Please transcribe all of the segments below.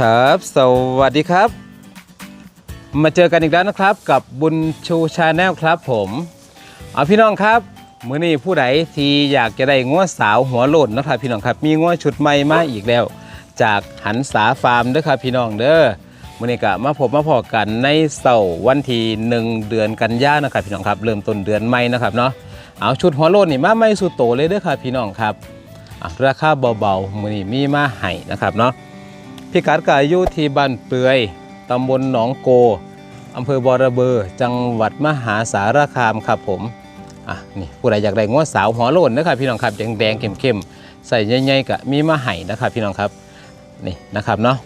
ครับ สวัสดีครับ มาเจอกันอีกแล้วนะครับ กับบุญชูชาแนลครับผมเอาพี่น้องครับมื้อนี้ผู้ใดที่อยากจะได้ง้วสาวหัวโลดนะครับพี่น้องครับ มีง้วชุดใหม่มาอีกแล้ว จากหันษาฟาร์มเด้อครับพี่น้องเด้อมื้อนี้ก็มาพบมาพอกันในเสาร์วันที่หนึ่งเดือนกันยานะครับพี่น้องครับ เริ่มต้นเดือนใหม่นะครับเนาะเอาชุดหัวโลดนี่มาไม่สุดโตเลยเด้อครับพี่น้องครับราคาเบาๆมื้อนี้มีมาให้นะครับเนาะ พิกัดก็อยู่ที่บ้านเปือยตำบลหนองโกอำเภอบอระเบอจังหวัดมหาสารคามครับผมอะนี่ผู้ใดอยากได้งวดสาวหัวโลนนะครับพี่น้องครับแดงแดงๆเข้มๆใส่ใหญ่ๆก็มีมาให้นะครับพี่น้องครับนี่นะครับเนาะ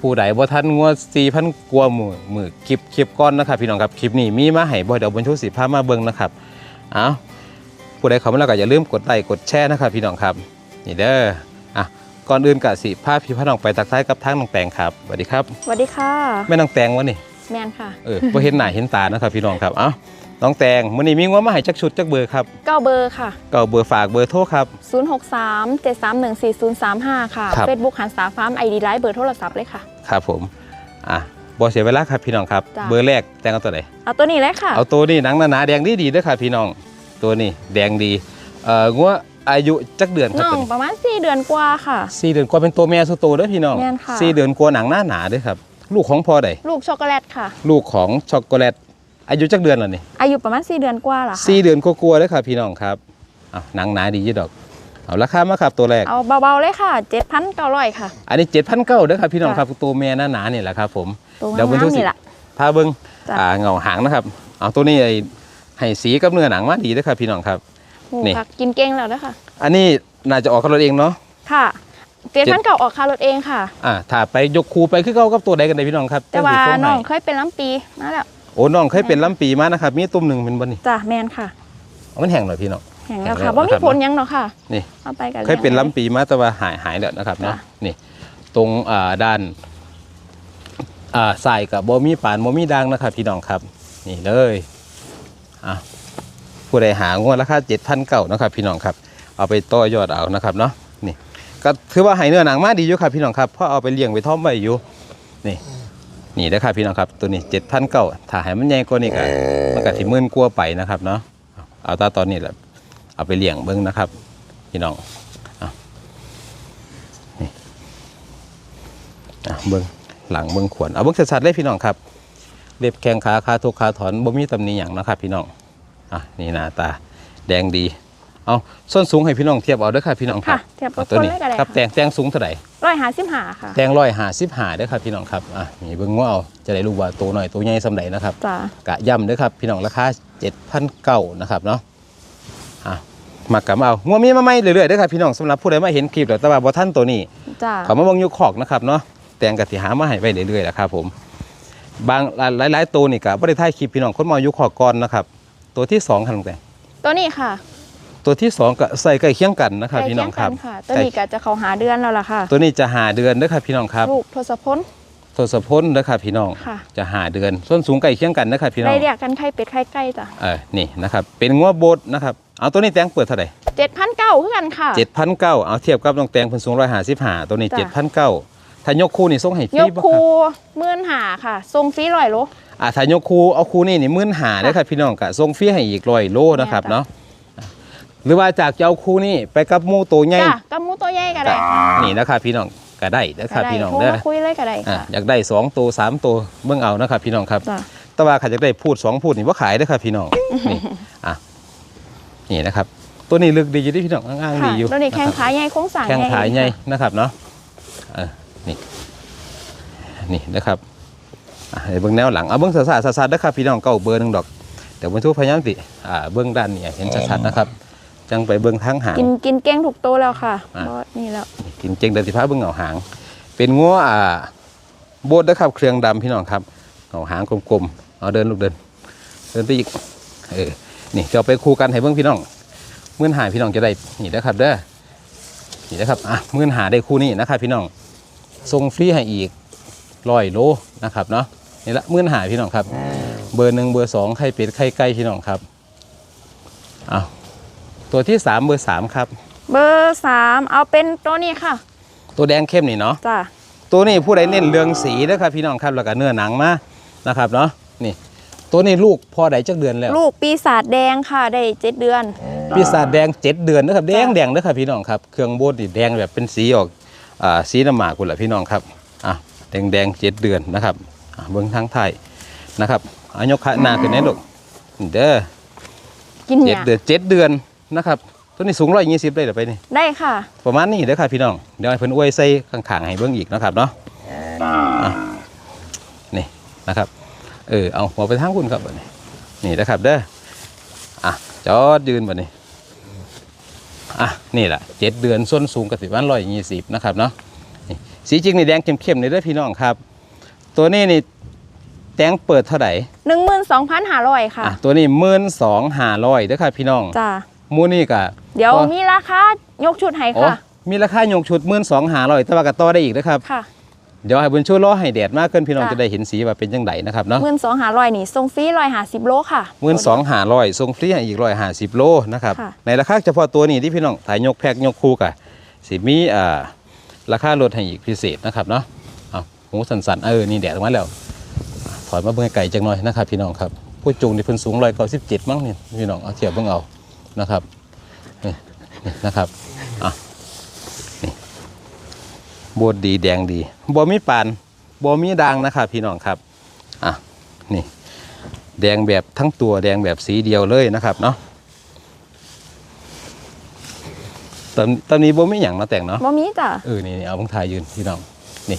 ผู้ใดบ่ทันงวด4,000กว่าหมื่นหมื่นคลิปคลิปก้อนนะครับพี่น้องครับคลิปนี้มีมาให้บ่เดี๋ยวบนชูสีผ้ามาเบิ่งนะครับเอาวผู้ใดเข้ามาแล้วก็อย่าลืมกดไลค์กดแชร์นะครับพี่น้องครับนี่เด้อ ก่อนอื่นกะสิพาพี่พาน้องไปตักทายกับทางน้องแตงครับสวัสดีครับสวัสดีค่ะ แม่น้องแตงวะนี่แมนค่ะเออบ่เห็นหน้าเห็นตานะครับพี่น้องครับเอ้าน้องแตงมื้อนี้มีงวมาให้จักชุดจักเบอร์ครับเก้าเบอร์ค่ะก็เบอร์ฝากเบอร์โทรครับ063 731 4035 ค่ะครับ Facebook หันสาฟาร์มไอดีไลน์เบอร์โทรศัพท์เลยค่ะครับผมอะบ่เสียเวลาครับพี่น้องครับจ้ะเบอร์แรกแตงเอาตัวไหนเอาตัวนี้เลยค่ะ เอาตัวนี้หนังหนาๆแดงดีๆเด้อครับพี่น้อง ตัวนี้แดงดีเอ่องว อายุจักเดือนครับน้อตัวงนี้ประมาณ4เดือนกว่าค่ะสี่เดือนกว่าเป็นตัวแม่สุดโตเด้อพี่น้องแม่นค่ะ สี่เดือนกว่าหนังหน้าหนาเด้อครับ ลูกของพ่อใดลูกช็อกโกแลตค่ะ ลูกของช็อกโกแลต อายุจักเดือนแล้วนี่อายุประมาณ4เดือนกว่าล่ะค่ะสี่เดือนกลัวาๆเลยครับพี่น้องครับเอาหนังหนาดีอยี่ดอก เอาราคามาครับตัวแรก เอาเบาๆเลยค่ะ7,900ค่ะ อันนี้เจ็ดพันเก้าเด้อครับพี่น้องจ้ะครับตัวแม่หน้าหนาๆนี่แหละครับผม ตัวเดี๋ยวบนงาทุมกๆสิ นี่แหละพาเบิ้งจ้ะ อ่าเงาหางนะครับ เอาตัวนี้ไอ้ให้สีกับเนื้อหนังมาดีเด้อครับพี่น้องครับ โอ้นี่ค่ะกินเก่งแล้วนะคะอันนี้น่าจะออกกับรถเองเนาะ ค่ะ7,900ออกค่ารถเองค่ะ อ่าถ้าไปยกคูไปคือเก่ากับตัวใดกันได้พี่น้องครับแต่ว่าจังสิส่งให้น้องเคยเป็นล้ำปีมาแล้วโอ้น้องเคยเป็นลำปีมานะครับมีตุ่มหนึ่งเป็นบ่นี่จ้ะแมนค่ะเอามันแห้งหน่อยพี่น้องแห่งแล้วแข็ค่ะงแล้วว่ามีนะครับผลหยังเนาะค่ะนี่ เอาไปกัน เคยเป็นลำปีมาแต่ว่าหายหายแล้วนะครับเนาะจ้ะนี่ตรงอ่าด้านอ่าใส่กับบ่มีปานบ่มีดังนะครับพี่น้องครับ นี่เลยอะ ผู้ใดหางวดราคาเจ็ดพันเก้านะครับพี่น้องครับเอาไปต่อยอดเอานะครับเนาะนี่ก็ถือว่าใหายเนื้อหนังมาดีอยู่ครับพี่น้องครับเพราะเอาไปเลี้ยงไปท่อมไว้อยู่นี่นี่นะครับพี่น้องครับตัวนี้เจ็ดพันเก้าถ้าให้มันใหญ่กว่านี้ก็มันก็สิหมื่นกว่าไปนะครับเนาะเอาตาตอนนี้แหละเอาไปเลี้ยงเบิ้งนะครับ พี่น้องอ่เบิ้งหลังเบิ้งขวนเอาเบิ้งสัดๆเลยพี่น้องครับเล็บแข้งขาขาทุกขาถอนบ่มีตำหนิหยังนะครับ พี่น้อง อะนี่หน้าตาแดงดี เอาส้นสูงให้พี่น้องเทียบเอาเด้อค่ะพี่น้องครัค่ะบเทียบกัเอาบตัวคนนี้เลยก็ได้ครับแตค่ะงแตงสูงเท่าไหร่ร้อยหาสิบหาค่ะแตงร้อยหาสิบหาเด้อครับพี่น้องครับอะนี่เบิ้งว่าเอาจะได้รู้ว่าตัวหน่อยตัวใหญ่สำใดนะครับจ้ะกะย่ำเด้อครับพี่น้องราคา7,900นะครับเนาะอะมากลับมาเอางัวมีมาใหม่เรื่อยๆเด้อครับพี่น้องสำหรับผู้ใดมาเห็นคลิปแล้วแต่ว่าบ่ทันตัวนี้จ้ะเขามาเบิ่งอยุคขอกนะครับเนาะแตงกะสิหามาให้ไปเรื่อยๆแหละครับผมบางหลายๆตัวนี่ก็บ่ได้ถ่ายคลิปพี่น้องคนมาอายุขอกก่อนนะครับ ตัวที่สองครับน้องแตงตัวนี้ค่ะตัวที่สองก็ใส่ใกล้เคียงกันนะครับใกล้พี่น้องครับเคียกันค่ะตัวนี้ก็จะเขาหาเดือนแล้วล่ะค่ะ ตัวนี้จะหาเดือนเด้อครับพี่น้องครับลูกทศพลทศพลเด้อครับพี่น้องค่ะจะหาเดือนส้นสูงใกล้เคียงกันนะครับพี่น้อได้งเรียกกันไข่เป็ดไข่ไก่จ้ะเออนี่นะครับเป็นงัวโบดนะครับเอาตัวนี้แตงเปิดเท่าไหร่เจ็ดพันเก้าคือกันค่ะเจ็ดพันเก้าเอาเทียบกับน้องแตงเพิ่นสูงร้อยห้าสิบห้าตัวนี้จ้ะเจ็ดพันเก้าถ้ายกคู่นี่ส่งให้ฟยรีกบ่คคูรับหมื่นหาค่ะทรงฟรีร้อยโล อ่าถ้ายกคู่เอาคู่นี่นี่มื่นหาได้ครับพี่น้องกะส่งฟรีให้อีกร้อยโลนะครับแม่นจ้ะเนาะหรือว่าจากจะเอาคู่นี่ไปกับหมูตัวใหญ่จ้ะกับหมูตัวใหญ่ก็ได้ค่ะนี่นะครับพี่น้องก็ได้นะครับก็ได้พี่น้องโทรเด้อมาคุยเลยก็ได้อะค่ะอยากได้สองตัวสามตัวเบิ่งเอานะครับพี่น้องครับจ้ะแต่ว่าใครอยากได้พูดสองพูดนี่ว่าขายได้อครับพี่น้องนี่อะนี่นะครับ ตัวนี้ลึกดีอยู่ที่พี่น้องอ้างๆค่ะดีอยู่ตัวนี้แข้งนะครับขาใหญ่โค้งสร้างแข้งขาใหญ่ค่ะนะครับเนาะเออนี่นี่นะครับอะ ให้เบื้องแนวหลังเอาเบื้องสาสาสาสานะครับพี่น้องเก้าเบอร์หนึ่งดอกเดี๋ยวบรรทุกพยายามติอ่าเบื้องด้านนี่เห็นชัดๆนะครับ จังไปเบื้องทั้งหาง กินกินเก่งถูกโตวแล้วค่ะอะ บอสนี่แล้วกินเจงเดินสิพาเบื้องเหงาหาง เป็นงัวอ่าโบดนะครับเครื่องดำพี่น้องครับเหงาหางกลมๆเอาเดินลูกเดิน เดินไปอีกเออนี่จะเอาไปคู่กันให้เบื้องพี่น้องเมื่อนหาพี่น้องจะได้นี่นะครับเด้อนี่นะครับอะเมื่อนหาได้คู่นี้นะครับพี่น้องส่งฟรีให้อีกร้อยโลนะครับเนาะ นี่ละเมื่อนหาพี่น้องครับ เบอร์หนึ่งเบอร์สองไข่เป็ดไข่ไก่พี่น้องครับเอาตัวที่สามเบอร์สามครับ เบอร์สามเอาเป็นตัวนี้ค่ะ ตัวแดงเข้มนี่เนาะจ้ะตัวนี้ผู้ใดเน้นเรื่องสีนะครับพี่น้องครับแล้วก็เนื้อหนังมานะครับเนาะนี่ ตัวนี้ลูกพอใดจักเดือนแล้ว ลูกปีศาจแดงค่ะได้เจ็ดเดือน ปีศาจแดงเจ็ดเดือนนะครับแดงแดงนะครับพี่น้องครับเครื่องโบดนี่แดงแบบเป็นสีออกอ่าสีน้ำหมากคุณแหละพี่น้องครับอะแดงแดงเจ็ดเดือนนะครับอะ เบื้องทางไทายนะครับอายกขาหน้าขึ้นแน่ลูกเด้อกินเจ็เนี่ดยเดือนเจ็ดเดือนนะครับตัวนี้สูงร้อยยี่สิบได้หรือไปนี่ได้ค่ะ ประมาณนี้เด้อค่ะพี่น้องเดี๋ยวให้เพิ่นอวยใส่ข้างๆให้เบิ่งอีกนะครับเนาะอะนี่นะครับ เออเอาหัวไปทางคุณครับบัดนี้นี่นะครับเด้ออะจอดยืนบัดนี้อะนี่แหละเจ็ดเดือนส้นสูงกับสิบวันร้อยยี่สิบนะครับเนาะนี่สีจริงนี่แดงเข้มๆนี่เด้อพี่น้องครับ ตัวนี้นี่แตงเปิดเท่าไหร่หนึ่งหมื่นสองพันห้าร้อยค่ะ อะตัวนี้หมื่นสองห้าร้อยเด้อค่ะพี่น้องจ้าหมูนี่กะเดี๋ยวก็มีราคายกชุดให้อ๋อค่ะ มีราคายงชุดหมื่นสองหาร้อยแต่ว่าก็ต่อได้อีกนะครับค่ะเดี๋ยวให้บุญช่วยล้อให้แดดมากขึ้นพี่น้องจ้ะจะได้เห็นสีว่าเป็นยังไงนะครับเนาะหมื่นสองห้าร้อยนี่ทรงฟรีร้อยห้าสิบโลค่ะหมื่นสองหาร้อยส่งฟรีให้อีกร้อยห้าสิบโลนะครับค่ะในราคาเฉพาะตัวนี้ที่พี่น้องถ่ายยกแพ็กยกคู่กะสิมีอ่าราคาลดให้อีกพิเศษนะครับเนาะเอา หูสันๆเออนี่แดดออกมาแล้วถอยมาเบิ่งไก่จังหน่อยนะครับพี่น้องครับผู้จุงนี่เพิ่นสูงร้อยเก้าสิบเจ็ดมั้งนี่พี่น้องเอาเทียบเบิ่งเอานะครับนี่นี่นะครับอะนี่โบดดีแดงดีบ่มีปานบ่มีด่างนะครับพี่น้องครับอะนี่แดงแบบทั้งตัวแดงแบบสีเดียวเลยนะครับเนาะตอนตอนนี้บ่มีอย่างเนาะแต่งเนาะบ่มีจ้ะเออนี่นี่เอาบังทายยืนพี่น้องนี่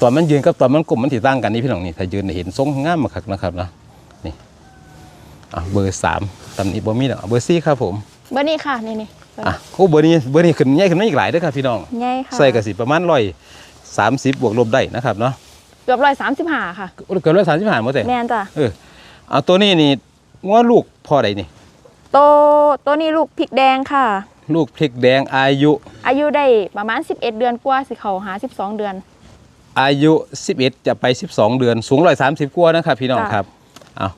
ตอนมันยืนกับตอนมันกลุ่มมันถีตั้งกันนี่พี่น้องนี่ถ้ายืนนี่เห็นทรงงามมากนะครับเนาะนี่อะเบอร์สามตอนนี้บ่มีแล้วเอาเบอร์สี่ครับผมเบอร์นี้ค่ะนี่นี่อะโอ้เบอร์นี้เบอร์นี้ขึ้นใหญ่ขึ้นมาอีกหลายเด้อครับพี่น้องใหญ่ค่ะใส่กระสิประมาณร้อยสามสิบบวกลบได้นะครับเนาะเกือบร้อยสามสิบห้าค่ะเกินร้อยสามสิบห้าหมดแต่แมนจ้ะเออเอาตัวนี้นี่งัวลูกพ่อใดนี่โตตัวนี้ลูกพริกแดงค่ะ ลูกพริกแดงอายุ อายุได้ประมาณ 11 เดือนกว่าสิเขาหา 12 เดือน อายุ 11 จะไป 12 เดือน สูงร้อยสามสิบกว่านะครับพี่น้องจ้ะ ครับเอา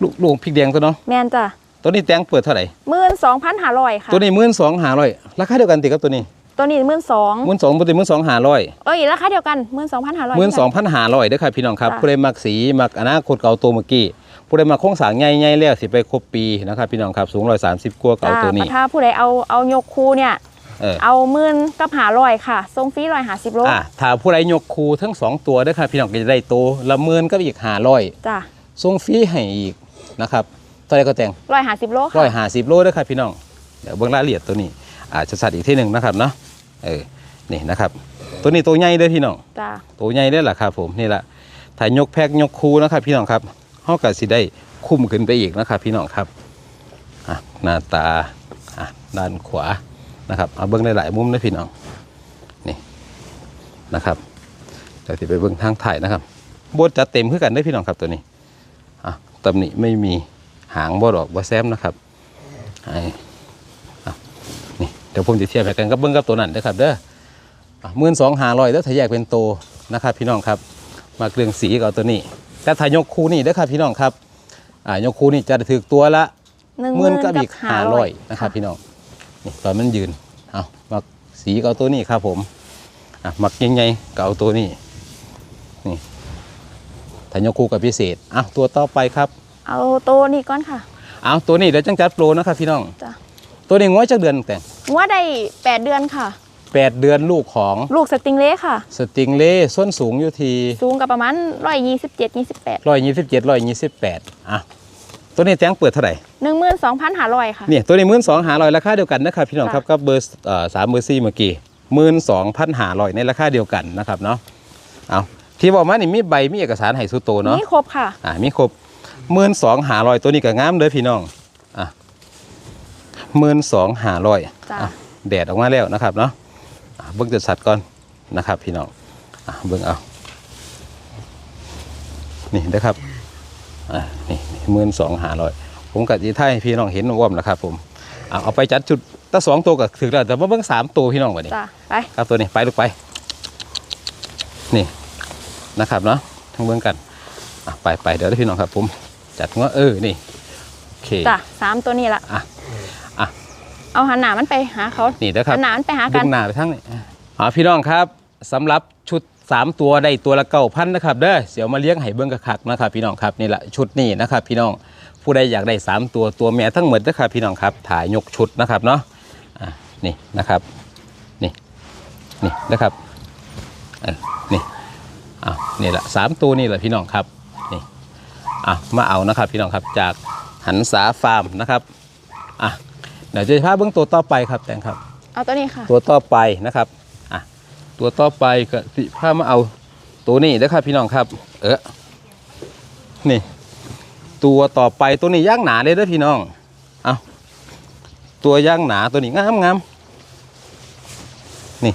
ลูกลูกพริกแดงตัวเนาะแมนจ้ะตัวนี้แตงเปิดเท่าไหร่หมื่นสองพันห้าร้อยค่ะ ตัวนี้มื่นสองหาร้อยราคาเดียวกันติครับตัวนี้ตัวนี้หมื่นสองมื่นสองปกติมื่นสองหาร้อยเอ้ยราคาเดียวกันหมื่นสองพันห้าร้อย มื่นสองพันหาร้อยเด้อครับพี่น้องครับจ้ะ ผู้ใดมักสีมักอนาคตเก่าตัวเมื่อกี้ผู้ใดมักโค้งสร้างใหญ่ๆแล้วสิไปครบปีนะครับพี่น้องครับสูงร้อยสามสิบกว่าเก่าจ้าตัวปนี้ระทาผู้ใดเอาเอายกคูเนี่ย เออ เอาหมื่นกับหาร้อยค่ะทรงฟรีร้อยหาสิบโลอะถ้าผู้ใดยกคูทั้งสองตัวเด้อครับพี่น้องก็จะได้โตวละหมื่นก็อีกหาร้อยจ้ะส่งฟรีให้อีกนะครับตัวใดก็แต่งร้อยหาสิบโลร้อค่ะยห้าสิบโลเด้อครับพี่น้องเดี๋ยวเบิ่งรายละเอียดตัวนี้อาจจะสัตว์อีกที่หนึ่งนะครับเนาะเออนี่นะครับ ตัวนี้ตัวใหญ่เด้อพี่น้องจ้ะตัวใหญ่เด้อล่ะครับผมนี่แหละถ้ายกแพ็กยกคูนะครับพี่น้องครับเฮาก็สิได้คุ้มขึ้นไปอีกนะครับพี่น้องครับอะหน้าตาอะด้านขวา นะครับเอาเบิ่งหลายๆมุมนะพี่น้องนี่นะครับเดี๋ยวสิไปเบิ่งทางถ่ายนะครับบดจัดเต็มคือกันได้อพี่น้องครับตัวนี้อะตำหนิไม่มีหางบ่ดอกบ่แซมนะครับไอ้อะนี่เดี๋ยวผมจะเทียบให้กันกับเบิ้งกับตัวนั้นเด้อครับเด้อมื่นสองหาร้อยเด้อถ้าแยกเป็นโตวนะครับพี่น้องครับมาเกลืองสีกับตัวนี้ แต่ถ้ายกคูนี่เด้อครับพี่น้องครับอ่ายกคูนี่จะถือตัวละหนึ่งหหมื่มื่นนกักับบอีกหาห้าร้ร้ออยยนะครับพี่น้อง นี่ตอนมันยืนเอามาสีกับตัวนี้ครับผมอะมักยังไงกับเอาตัวนี้นี่ถ้ายกคูกับพิเศษอะตัวต่อไปครับ เอาตัวนี้ก่อนค่ะ เอาตัวนี้เดี๋ยวจังจัดโปรนะครับพี่น้องจ้ะตัวนี้ง้อยจากเดือนแต่งว่าได้แปดเดือนค่ะแปดเดือนลูกของลูกสติงเล่ค่ะ สติงเล่ส้นสูงอยู่ที่สูงกับประมาณร้อยยี่สิบเจ็ดยี่สิบแปดร้อยยี่สิบเจ็ดร้อยยี่สิบแปดอะ ตัวนี้แจ้งเปิดเท่าไหร่หนึ่งหมื่นสองพันห้าร้อยค่ะ เนี่ยตัวนี้มื่นสองหาร้อยราคาเดียวกันนะครับพี่น้องครับก็เบอร์เอ่อสามเบอร์สี่เมื่อกี้มื่นสองพันหาร้อยในราคาเดียวกันนะครับเนาะเอาที่บอกมานี่มีใบมีเอกสารให้สุโตเนาะนี่ครบค่ะอ่ามีครบหมื่นสองหาร้อยตัวนี้ก็งามเลยพี่น้องอะหมื่นสองหาร้อยจ้ะอะแดดออกมาแล้วนะครับเนาะอะเบิ้งจะสัตว์ก่อนนะครับ พี่น้องอะเบิ้งเอานี่นะครับอะนี่ หมื่นสองหาร้อยผมกับจีไทยพี่น้องเห็นว่อมแล้วครับผมอะเอาไปจัดจุดตั้งสองตัวก็ถึงแล้วแต่ว่าเบิ้งสามตัวพี่น้องวันนี้จ้ะไปครับตัวนี้ไปลูกไป นี่นะครับเนาะทั้งเบื้องกันอะไปไปเดี๋ยวได้พี่น้องครับผม จัดงว่าเออนี่โอเคจ้ะสามตัวนี้ละอะอะเอาหันหนามันไปหาเขานี่นะครับหันหนามันไปหาดึกันงหน้าไปทั้งนี้อ๋อพี่น้องครับสำหรับ ชุดสามตัวได้ตัวละเก้าพันนะครับเด้อเสียวมาเลี้ยงให้เบิ้งกระคักนะครับพี่น้องครับนี่แหละชุดนี้นะครับพี่น้องผู้ใดอยากได้สามตัวตัวแม่ทั้งหมดนะครับพี่น้องครับถ่ายยกชุดนะครับเนาะอะนี่นะครับนี่นี่นะครับเออนี่อ้าวนี่แหละสามตัวนี่แหละพี่น้องครับนี่อะมาเอานะครับพี่น้องครับจากหันษาฟาร์มนะครับอะเดี๋ยวจะพาเบิ้งตัวต่อไปครับแตงครับ เอาตัวนี้ค่ะ ตัวต่อไปนะครับอะ ตัวต่อไปก็สิพามาเอาตัวนี้นะครับพี่น้องครับ เออนี่ ตัวต่อไปตัวนี้ย่างหนาเลยเด้อพี่น้อง เอาตัวย่างหนาตัวนี้งามงามนี่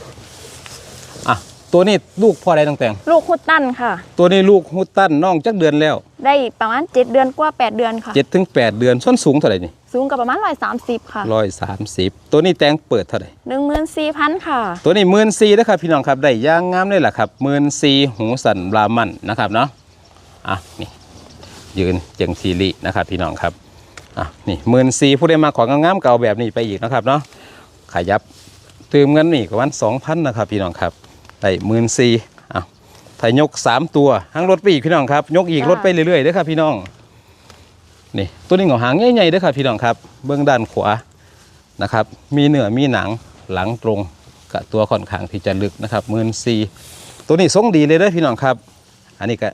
อะตัวนี้ลูกพ่อใดต่างแต่งลูกคุดตั้นค่ะ ตัวนี้ลูกฮุตตันน้องจักเดือนแล้ว ได้ประมาณ7เดือนกว่า8เดือนค่ะ เจ็ดถึงแปดเดือนส้นสูงเท่าไหร่นี่ สูงกับประมาณ130ค่ะร้อยสามสิบตัวนี้แตงเปิดเท่าไหร่14,000ค่ะ ตัวนี้หมื่นซีนะครับพี่น้องครับได้ย่างงามเลยล่ะครับหมื่นซีหูสันรามันนะครับเนาะอะนี่ยืนเจียงซีรีนะครับพี่น้องครับอะนี่หมื่นซีผู้ใดมาของงามๆเก่าแบบนี้ไปอีกนะครับเนาะขยับตืมเงินนี่กวันสองพันนะครับพี่น้องครับได้หมื่นซีอะถ้ายกสามตัวทั้งรถไปอีกพี่น้องครับ ยกอีกจ้ารถไปเรื่อยๆเด้อครับพี่น้อง นี่ตัวนี้เหงาหางใหญ่ๆเด้อครับพี่น้องครับ เบื้องด้านขวานะครับ มีเนื้อมีหนังหลังตรงกับตัวค่อนข้างที่จะลึกนะครับหมื่นซีตัวนี้ทรงดีเลยเด้อพี่น้องครับ อันนี้ก็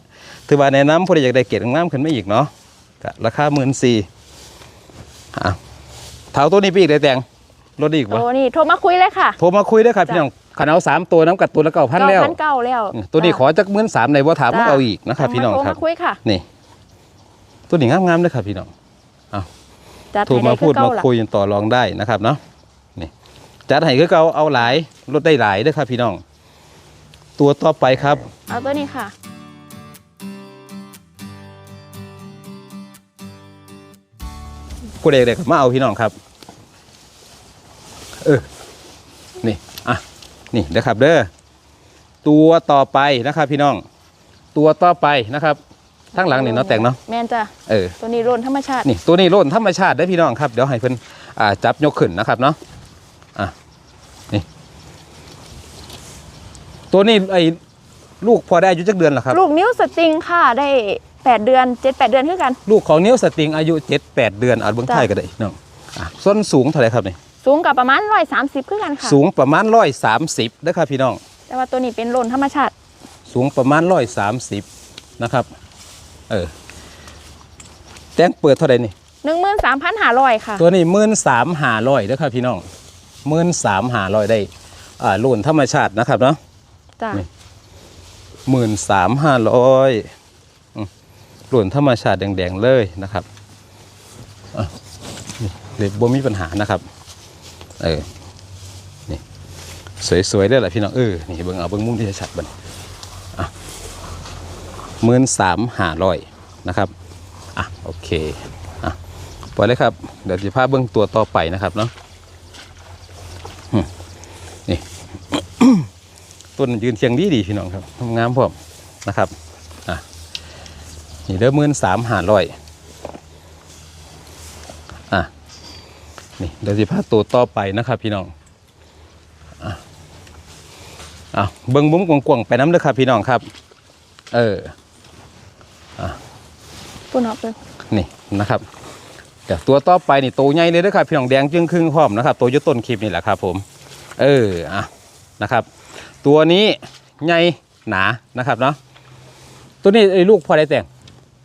ถือว่าในน้ำผู้ใดอยากได้เกรดน้ำขึ้นมาอีกเนาะก็ราคาหมื่นซีอะเท้าตัวนี้ไปอีกได้แต่งรถอีกวะโอ้นี่โทรมาคุยเลยค่ะ โทรมาคุยได้อครับพี่น้องขันเอาสามตัวน้ำกัดตัวละเก้าพันแล้วเก้าแล้วอืมตัวนี้ขอจากหมื่นสามในว่าถามมึงจ้ะเอาอีกนะครับพี่น้องโทรครัมาบคุยค่ะนี่ ตัวนี้งามๆเลยครับพี่น้องจัดโทรให้มาได้พูคืดอเก่ามาล่ะคุยต่อรองได้นะครับเนาะนี่จัดให้คือเอาเอาหลายลดได้หลายเด้วยครับพี่น้อง ตัวต่อไปครับ เอาตัวนี้ค่ะผู้ใดๆก็มาเอาพี่น้องครับ เออ นี่ อะ นี่นะครับเด้อ ตัวต่อไปนะครับพี่น้อง ตัวต่อไปนะครับ ทั้งหลังนี่เนาะแต่งเนาะแมนจ้ะเออตัวนี้โรนธรรมชาตินี่ตัวนี้โล่นธรรมชาติได้อพี่น้องครับเดี๋ยวให้เพิ่นอ่าจับยกขึ้นนะครับเนาะอะนี่ตัวนี้ไอ้ลูกพอได้อายุจักเดือนเหรอครับ ลูกนิ้วสตริงค่ะได้8เดือน7 8เดือนคือกัน ลูกของนิ้วสติงอายุ7 8เดือนอาจเบื้องจ้ะไทยก็ได้น้องอะส้นสูงเท่าไหร่ครับนี่สูงกับประมาณ130คือกันค่ะ สูงประมาณร้อยสามสิบนะครับพี่น้อง แต่ว่าตัวนี้เป็นโรนธรรมชาติ สูงประมาณร้อยสามสิบนะครับ เออแจ้งเปิดเท่าไหร่นี่13,500ค่ะ ตัวนี้หมื่นสามหาร้อยนะครับพี่น้องหมื่นสามหาร้อยได้อ่ารุ่นธรรมชาตินะครับเนาะจ้ะนี่หมื่นสามห้าร้อยรุ่นธรรมชาติแดงๆเลยนะครับอะนี่เลยบ่มีปัญหานะครับ เออ นี่ สวยๆเลยแหละพี่น้องเออ นี่เบิ่งเอาเบิ่งมุมที่ชัดๆบัดนอะ หมื่นสามห้าร้อยนะครับอะโอเคอะปล่อยเลยครับเดี๋ยวจะพาเบิ่งตัวต่อไปนะครับเนาะนี่ต้นยืนเชียงดีดีพี่น้องครับงามพร้อมนะครับอะนี่เด้อมื่นสามหาร้อยอะนี่เดี๋ยวสิพาตัวต่อไปนะครับ พี่น้องอะอะเบิ้งบุ้มกวางๆไปน้ำเด้อครับพี่น้องครับ เออ ปุ่นเอาไปนี่นะครับแต่ตัวต่อไปนี่โตวใหญ่เลยเด้อครับพี่น้องแดงจึงครึ่งพร้อมนะครับตัวอยุต้นคลิปนี่แหละครับผม เอออะนะครับ ตัวนี้ใหญ่หนานะครับเนาะตัวนี้ไอ้ลูกพอได้แต่ง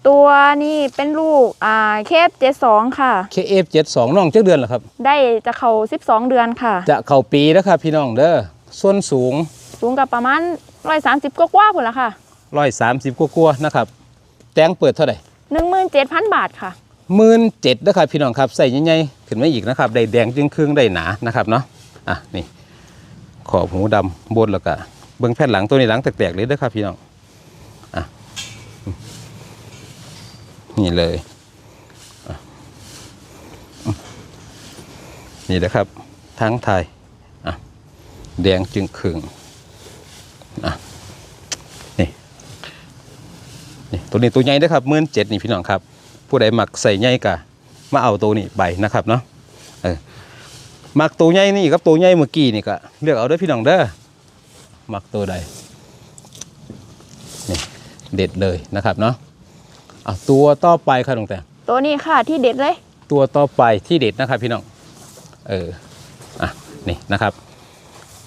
ตัวนี้เป็นลูกอ่าเคฟ72ค่ะ KF72 น้องเจ้าเดือนเหรอครับ ได้จะเข้า12เดือนค่ะ จะเข้าปีแล้วครับพี่น้องเด้อส่วนสูงสูงกับประมาณ130กว่าๆพุ่นละค่ะ130กว่าๆนะครับแตงเปิดเท่าไหร่17,000บาทค่ะหมื่นเจ็ดนะครับพี่น้องครับใส่ใหญ่ๆขึ้นมาอีกนะครับได้แดงจึงครึ่งได้หนานะครับเนาะอะนี่ขอบหูดำบนแล้วก็เบื้องแผ่นหลังตัวนี้หลังแตกๆเลยเด้อครับพี่น้องอะนี่เลยอะอืมนี่นะครับทั้งไทยอะแดงจึงครึ่งอะนี่ นี่ตัวนี้ตัวใหญ่เด้อครับหมื่นเจ็ดนี่พี่น้องครับ ผู้ใดมักใส่ใหญ่กะมาเอาตัวนี้ไปนะครับเนาะเออมักตัวใหญ่นี่กับตัวใหญ่เมื่อกี้นี่ก็เลือกเอาเด้อพี่น้องเด้อมักตัวใดเด็ดเลยนะครับเนาะอะตัวต่อไปครับน้องแต่ตัวนี้ค่ะที่เด็ดเลย ตัวต่อไปที่เด็ดนะครับพี่น้องเอออะนี่นะครับ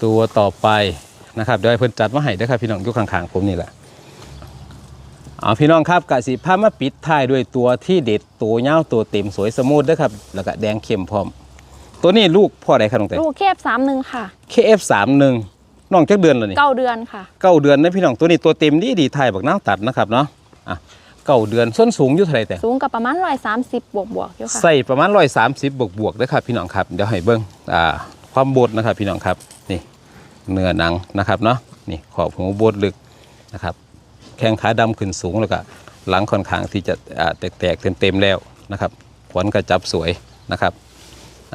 ตัวต่อไปนะครับเดี๋ยวให้เพิ่นจัดมาให้เด้วยครับพี่น้องอยู่ข้างๆผมนี่แหละ เอาพี่น้องครับกะสิพามาปิดท้ายด้วยตัวที่เด็ดตัวเงาวตัวเต็มสวยสมูทเด้วยครับ แล้วก็แดงเข้มพร้อม ตัวนี้ลูกพ่อใดครับน้องแต่ลูกแคบสามหนึ่งค่ะ KF31 น้องจักเดือนแล้วนี่เก้าเดือนค่ะเก้าเดือนนะพี่น้องตัวนี้ตัวเต็มดีดีไทยบักน้าวตัดนะครับเนาะอะเก้าเดือนส้นสูงอยู่เท่าไหร่แต่สูงกับประมาณร้อยสามสิบบวกบวกๆอยู่ค่ะใส่ประมาณร้อยสามสิบบวกบวกๆนะครับพี่น้องครับเดี๋ยวให้เบิ้งอ่าความบดนะครับพี่น้องครับนี่เนื้อหนังนะครับเนาะนี่ขอบหูบดลึกนะครับ แข้งขาดำขึ้นสูงแล้วก็หลังค่อนข้างที่จะอ่าแตกๆเต็มๆแล้วนะครับขวัญกระจับสวยนะครับ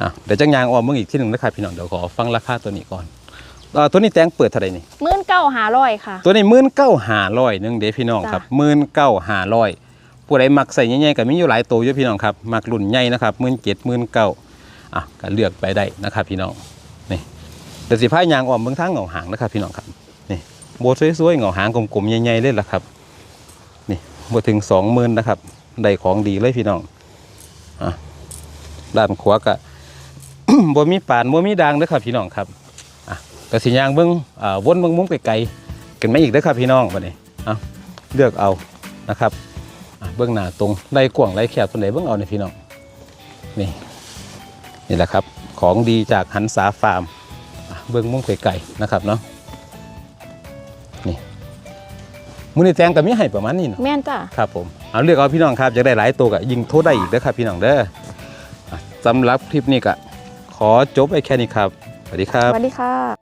อะเดี๋ยวจังยางออมเบิ้งอีกที่หนึ่งนะครับพี่น้องเดี๋ยวขอฟังราคาตัวนี้ก่อนอ่าตัวนี้แตงเปิดเท่าไหร่นี่หมื่นเก้าหาร้อยค่ะ ตัวนี้มื่นเก้าหาร้อยหนึ่งเด้พี่น้องครับมื่นเก้าหาร้อยผู้ใดมักใส่ใหญ่ๆก็มีอยู่หลายตัวอยู่พี่น้องครับมักรุ่นใหญ่นะครับมื่นเจ็ดมื่นเก้าอะก็เลือกไปได้นะครับพี่น้องนี่เดี๋ยวสิพายางออมเบื้องทางเหงาหางนะครับพี่น้องครับนี่ โบสวยๆเงาหางกลมๆใหญ่ๆเลยล่ะครับ นี่บถึงสองหมื่นนะครับได้ของดีเลยพี่น้องอะด้านขวาก็บ่มีป่านบ่มีด่างเด้อครับพี่น้องครับอะก็สิยางเบิ่งอ่าวนเบิ่งมุมไกลๆกันไมอีกเด้อครับพี่น้องบัดนี้เอาเลือกเอานะครับอะเบื้องหน้าตรงไล่กว้างไล่แคบตัวไหนเบิ่งเอาเนี่ยพี่น้องนี่นี่แหละครับ ของดีจากหันษาฟาร์มเบื้องมุมไกลๆนะครับเนาะ มื้อนี้แตงก็มีให้ประมาณนี้เนาะแม่นจ้ะครับผมเอาเลือกเอาพี่น้องครับอยากได้หลายตัวก็ยิงโทษได้อีกเด้อครับพี่น้องเด้ออะสำหรับคลิปนี้ก็ขอจบไปแค่นี้ครับสวัสดีครัสบวัสดีค่ะ